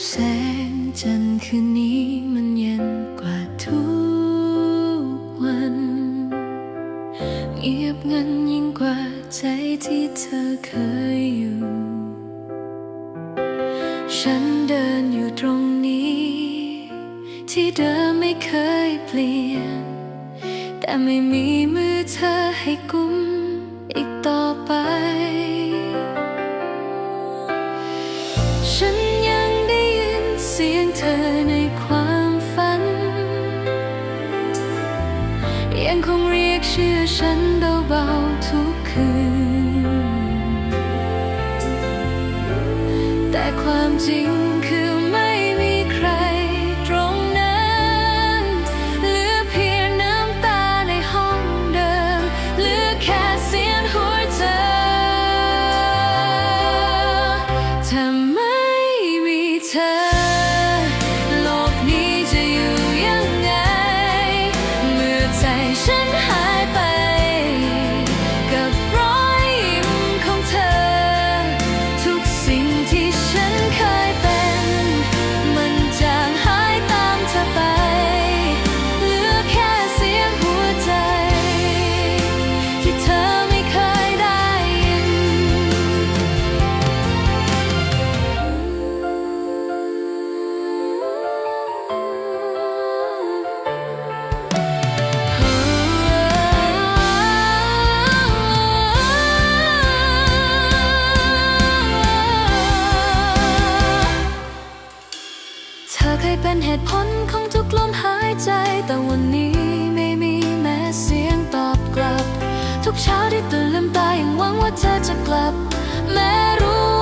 แสงจันทร์คืนนี้มันเย็นกว่าทุกวัน เงียบงันยิ่งกว่าใจที่เธอเคยอยู่ ฉันเดินอยู่ตรงนี้ ที่เดิมไม่เคยเปลี่ยน แต่ไม่มีมือเธอให้กุม อในความฝัน ยังคงเรียกชื่อฉันเบาๆทุกคืน แต่ความจริง เป็นเหตุผลของทุกลมหายใจ แต่วันนี้ไม่มีแม้เสียงตอบกลับ ทุกเช้าที่ตื่นลืมตายังหวังว่าเธอจะกลับ แม้รู้